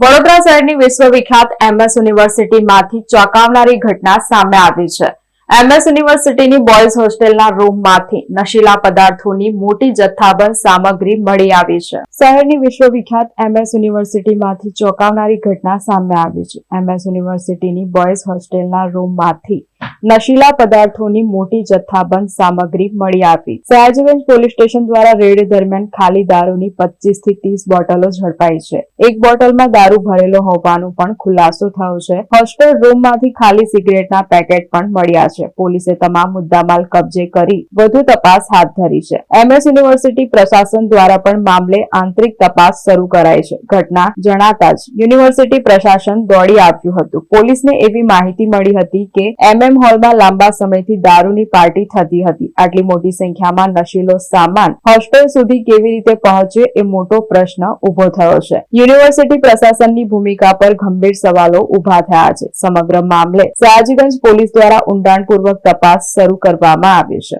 વડોદરા શહેરની વિશ્વવિખ્યાત એમએસ યુનિવર્સિટીમાંથી ચોંકાવનારી ઘટના સામે આવી છે. એમએસ યુનિવર્સિટીની બોયઝ હોસ્ટેલના રૂમમાંથી નશીલા પદાર્થોની મોટી જથ્થાબંધ સામગ્રી મળી આવી છે. શહેરની વિશ્વવિખ્યાત એમએસ યુનિવર્સિટીમાંથી ચોંકાવનારી ઘટના સામે આવી છે. એમએસ યુનિવર્સિટીની બોયઝ હોસ્ટેલના રૂમમાંથી નશીલા પદાર્થોની મોટી જથ્થાબંધ સામગ્રી મળી આવી સયાજીગંજ પોલીસ સ્ટેશન દ્વારા રેડ દરમિયાન ખાલી દારૂની પચીસથી ત્રીસ બોટલો ઝડપાઈ છે. એક બોટલમાં દારૂ ભરેલો હોવાનું પણ ખુલાસો થયો છે. હોસ્ટેલ રૂમમાંથી ખાલી સિગરેટના પેકેટ પણ મળ્યા છે. પોલીસે તમામ મુદ્દામાલ કબજે કરી વધુ તપાસ હાથ ધરી છે. એમએસ યુનિવર્સિટી પ્રશાસન દ્વારા પણ મામલે આંતરિક તપાસ શરૂ કરાઈ છે. ઘટના જણાતા જ યુનિવર્સિટી પ્રશાસન દોડી આવ્યું હતું. પોલીસને એવી માહિતી મળી હતી કે એમએમ હોલમાં લાંબા સમયથી દારૂની પાર્ટી થતી હતી. આટલી મોટી સંખ્યામાં નશીલો સામાન હોસ્ટેલ સુધી કેવી રીતે પહોંચે એ મોટો પ્રશ્ન ઊભો થયો છે. યુનિવર્સિટી પ્રશાસનની ભૂમિકા પર ગંભીર સવાલો ઊભા થયા છે. સમગ્ર મામલે સયાજીગંજ પોલીસ દ્વારા ઊંડાણપૂર્વક તપાસ શરૂ કરવામાં આવી છે.